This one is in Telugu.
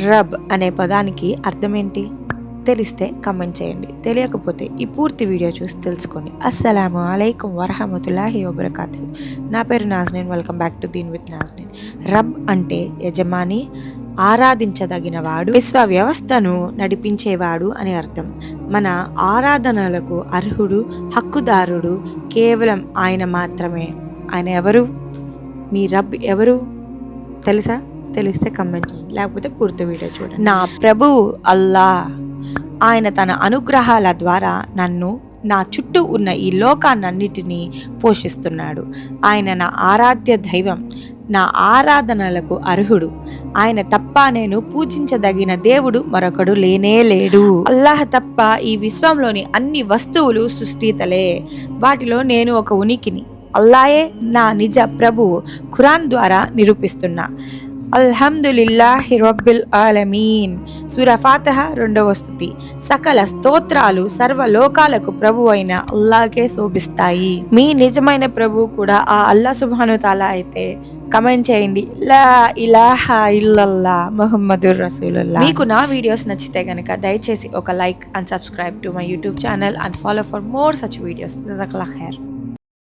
రబ్ అనే పదానికి అర్థమేంటి? తెలిస్తే కమెంట్ చేయండి. తెలియకపోతే ఈ పూర్తి వీడియో చూసి తెలుసుకోండి. అస్సలాము అలైకుం వరహమతుల్లాహి వబర్కాతు నా పేరు Nazneen. Welcome back to Deen with Nazneen rub అంటే యజమాని ఆరాధించదగినవాడు విశ్వ వ్యవస్థను నడిపించేవాడు అని అర్థం. మన ఆరాధనలకు అర్హుడు హక్కుదారుడు కేవలం ఆయన మాత్రమే. ఆయన ఎవరు? మీ రబ్ ఎవరు? తెలుసా? తెలిస్తే కమెంట్ చేయండి. లేకపోతే పూర్తి వీడియో చూడండి. నా ప్రభువు అల్లా ఆయన తన అనుగ్రహాల ద్వారా నన్ను నా చుట్టూ ఉన్న ఈ లోకాన్నన్నిటినీ పోషిస్తున్నాడు. ఆయన నా ఆరాధ్య దైవం నా ఆరాధనలకు అర్హుడు. ఆయన తప్ప నేను పూజించదగిన దేవుడు మరొకడు లేనే లేడు. అల్లాహ్ తప్ప ఈ విశ్వంలోని అన్ని వస్తువులు సృష్టితలే. వాటిలో నేను ఒక ఉనికిని అల్లాయే నా నిజ ప్రభువు ఖురాన్ ద్వారా నిరూపిస్తున్నా. అల్హమ్దులిల్లాహి రబ్బిల్ ఆలమీన్. సురఫాతహ రెండవ స్థుతి. సకల స్తోత్రాలు సర్వలోకాలకు ప్రభు అయిన అల్లాకే శోభిస్తాయి. మీ నిజమైన ప్రభు కూడా ఆ అల్లా సుభాను తాలా అయితే కమెంట్ చేయండి. లా ఇలాహా ఇల్లల్లా మొహమ్మదుర్ రసూలుల్లా. మీకు నా వీడియోస్ నచ్చితే కనుక దయచేసి ఒక like and subscribe to my YouTube channel and follow for more such videos. జజాకల్లా ఖైర్.